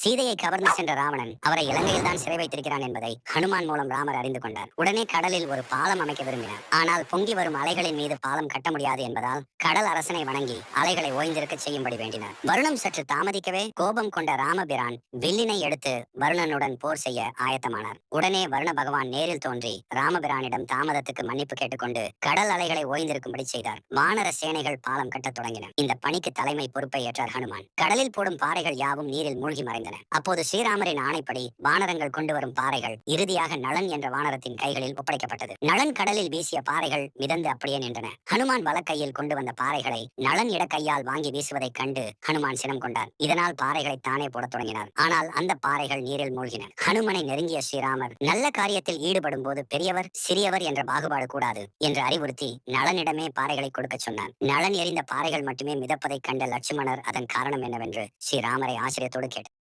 சீதையை கவர்ந்து சென்ற ராவணன் அவரை இலங்கையில் தான் சிறை வைத்திருக்கிறான் என்பதை ஹனுமான் மூலம் ராமர் அறிந்து கொண்டார். உடனே கடலில் ஒரு பாலம் அமைக்க விரும்பினார். ஆனால் பொங்கி வரும் அலைகளின் மீது பாலம் கட்ட முடியாது என்பதால் கடல் அரசனை வணங்கி அலைகளை ஓய்ந்திருக்க செய்யும்படி வேண்டினார். வருணம் சற்று தாமதிக்கவே கோபம் கொண்ட ராமபிரான் வில்லினை எடுத்து வருணனுடன் போர் செய்ய ஆயத்தமானார். உடனே வருண பகவான் நேரில் தோன்றி ராமபிரானிடம் தாமதத்துக்கு மன்னிப்பு கேட்டுக்கொண்டு கடல் அலைகளை ஓய்ந்திருக்கும்படி செய்தார். வானர சேனைகள் பாலம் கட்டத் தொடங்கின. இந்த பணிக்கு தலைமை பொறுப்பை ஏற்றார் ஹனுமான். கடலில் போடும் பாறைகள் யாவும் நீரில் மூழ்கி மறைந்தன. அப்போது ஸ்ரீராமரின் ஆணைப்படி வானரங்கள் கொண்டு வரும் பாறைகள் இறுதியாக நளன் என்ற வானரத்தின் கைகளில் ஒப்படைக்கப்பட்டது. நளன் கடலில் வீசிய பாறைகள் மிதந்து அப்படியே நின்றன. ஹனுமான் வலக்கையில் கொண்டு வந்த பாறைகளை நளன் இட கையால் வாங்கி வீசுவதைக் கண்டு ஹனுமான் சினம் கொண்டார் இதனால் பாறைகளை தானே போடத் தொடங்கினார். ஆனால் அந்த பாறைகள் நீரில் மூழ்கின. ஹனுமனை நெருங்கிய ஸ்ரீராமர் நல்ல காரியத்தில் ஈடுபடும் போது பெரியவர் சிறியவர் என்ற பாகுபாடு கூடாது என்று அறிவுறுத்தி நலனிடமே பாறைகளை கொடுக்க சொன்னார். நலன் எறிந்த பாறைகள் மட்டுமே மிதப்பதைக் கண்ட லட்சுமணர் அதன் காரணம் என்னவென்று ஸ்ரீராமரை ஆச்சரியத்தோடு கேட்டார்.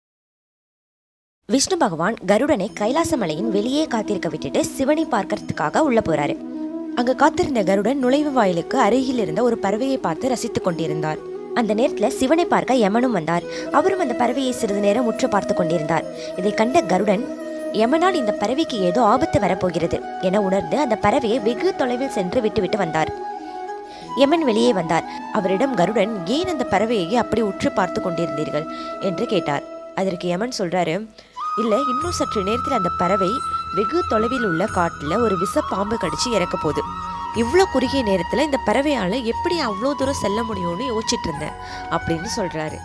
விஷ்ணு பகவான் கருடனை கைலாச மலையின் வெளியே காத்திருக்க விட்டுட்டு சிவனை பார்க்கறதுக்காக உள்ள போறாரு. அங்க காத்திருந்த கருடன் நுழைவு வாயிலுக்கு அருகில் இருந்த ஒரு பறவையை பார்த்து ரசித்துக் கொண்டிருந்தார். அந்த நேரத்துல சிவனை பார்க்க யமனும் வந்தார். அவரும் அந்த பறவையை சிறிது நேரம் உற்று பார்த்து கொண்டிருந்தார். இதை கண்ட கருடன் யமனால் இந்த பறவைக்கு ஏதோ ஆபத்து வரப்போகிறது என உணர்ந்து அந்த பறவையை வெகு தொலைவில் சென்று விட்டுவிட்டு வந்தார். யமன் வெளியே வந்தார். அவரிடம் கருடன் ஏன் அந்த பறவையை அப்படி உற்று பார்த்து கொண்டிருந்தீர்கள்? என்று கேட்டார். அதற்கு யமன் சொல்றாரு இல்லை இன்னும் சற்று நேரத்தில் அந்த பறவை வெகு தொலைவில் உள்ள காட்டில் ஒரு விஷ பாம்பு கடிச்சு இறக்க போகுது. இவ்வளோ குறுகிய நேரத்தில் இந்த பறவையால் எப்படி அவ்வளோ தூரம் செல்ல முடியும்னு யோசிச்சுட்டு இருந்தேன் அப்படின்னு சொல்கிறாரு